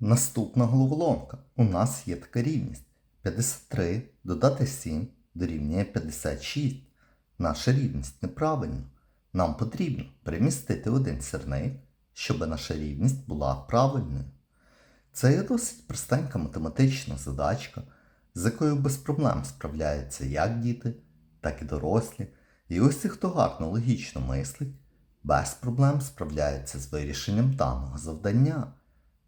Наступна головоломка. У нас є така рівність. 53 додати 7 дорівнює 56. Наша рівність неправильна. Нам потрібно перемістити один сірник, щоб наша рівність була правильною. Це є досить простенька математична задачка, з якою без проблем справляються як діти, так і дорослі. І ось ті, хто гарно логічно мислить, без проблем справляється з вирішенням даного завдання.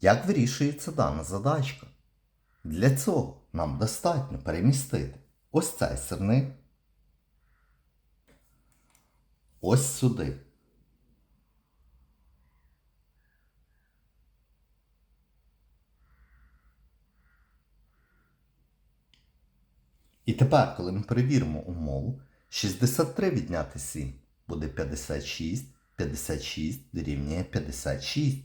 Як вирішується дана задачка? Для цього нам достатньо перемістити ось цей сирник ось сюди. І тепер, коли ми перевіримо умову, 63 відняти 7 буде 56, 56 дорівнює 56.